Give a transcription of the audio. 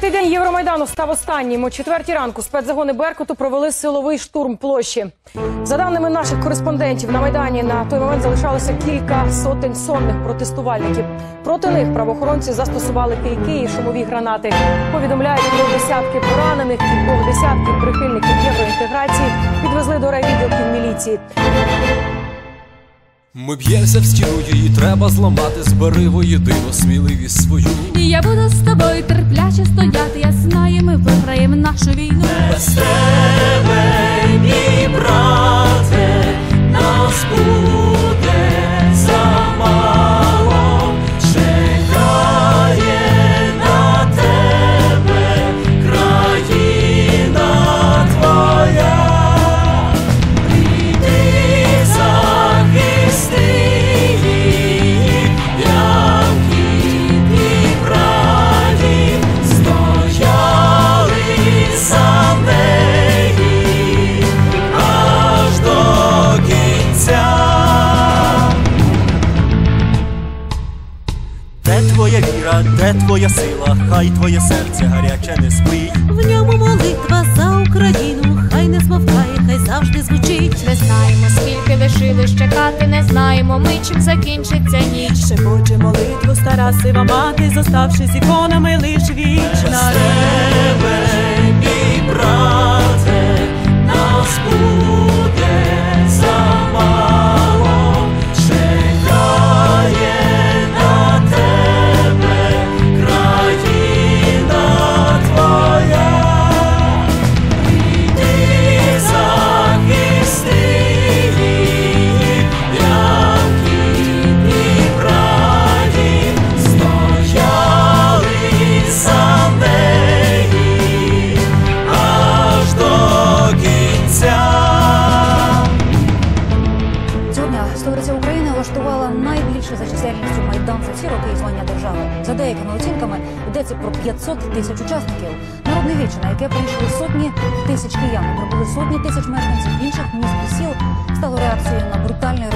П'ятий день Євромайдану став останнім. О четвертій ранку спецзагони Беркуту провели силовий штурм площі. За даними наших кореспондентів, на майдані на той момент залишалося кілька сотень сонних протестувальників. Проти них правоохоронці застосували кийки і шумові гранати. Повідомляють про десятки поранених, кількох десятків прихильників євроінтеграції підвезли до райвідділків міліції. Ми б'ємося в стіну, її треба зламати, збери воєдино сміливість свою. І я буду з тобою терпляче стояти. Я знаю, ми виграємо нашу війну. Без тебе, Де твоя віра, де твоя сила, хай твоє серце гаряче не спить. В ньому молитва за Україну, хай не змовкає, хай завжди звучить. Не знаємо, скільки лишилось чекати, не знаємо ми, чим закінчиться ніч. Шепоче молитву стара сива мати, зоставшись іконами лиш вічна. тебе, мій брате, чисельністю майдан за всі роки існування держави. За деякими оцінками йдеться про 500 тисяч учасників. Народне віче, на яке прийшли сотні тисяч киян, пробули сотні тисяч мешканців інших міст і сіл, стало реакцією на брутальний